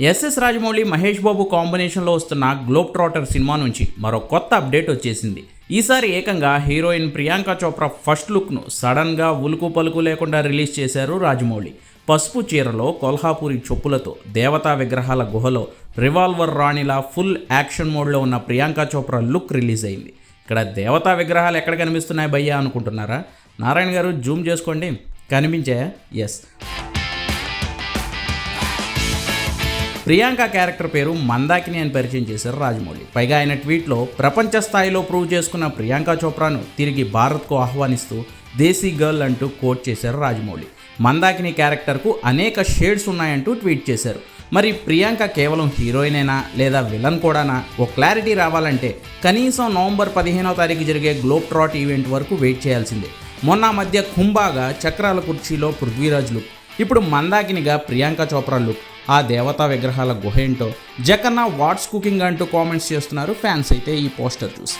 SS Rajamouli Mahesh Babu కాంబినేషన్లో వస్తున్న globe trotter cinema నుంచి మరో కొత్త అప్డేట్ వచ్చేసింది. ఈసారి ఏకంగా హీరోయిన్ ప్రియాంక చోప్రా ఫస్ట్ లుక్ను సడన్గా ఉలుకు పలుకు లేకుండా రిలీజ్ చేశారు రాజమౌళి. పసుపు చీరలో కొల్హాపూరి చొప్పులతో దేవతా విగ్రహాల గుహలో రివాల్వర్ రాణిలా ఫుల్ యాక్షన్ మోడ్లో ఉన్న ప్రియాంక చోప్రా లుక్ రిలీజ్ అయింది. ఇక్కడ దేవతా విగ్రహాలు ఎక్కడ కనిపిస్తున్నాయి భయ్యా అనుకుంటున్నారా? నారాయణ గారు జూమ్ చేసుకోండి. కనిపించాయా ఎస్. ప్రియాంక క్యారెక్టర్ పేరు మందాకిని అని పరిచయం చేశారు రాజమౌళి. పైగా ఆయన ట్వీట్లో ప్రపంచ స్థాయిలో ప్రూవ్ చేసుకున్న ప్రియాంక చోప్రాను తిరిగి భారత్కు ఆహ్వానిస్తూ దేశీ గర్ల్ అంటూ కోట్ చేశారు రాజమౌళి. మందాకిని క్యారెక్టర్కు అనేక షేడ్స్ ఉన్నాయంటూ ట్వీట్ చేశారు. మరి ప్రియాంక కేవలం హీరోయినేనా లేదా విలన్ కూడానా? ఓ క్లారిటీ రావాలంటే కనీసం నవంబర్ పదిహేనో తారీఖు జరిగే గ్లోబ్ ట్రాట్ ఈవెంట్ వరకు వెయిట్ చేయాల్సిందే. మొన్న మధ్య కుంభాగా చక్రాల కుర్చీలో పృథ్వీరాజ్ లుక్ ఇప్పుడు మందాకినిగా ప్రియాంక చోప్రా లుక్ ఆ దేవతా విగ్రహాల గుహ ఏంటో జగన్న వాట్స్ కుకింగ్ అంటూ కామెంట్స్ చేస్తున్నారు ఫ్యాన్స్ అయితే ఈ పోస్టర్ చూసి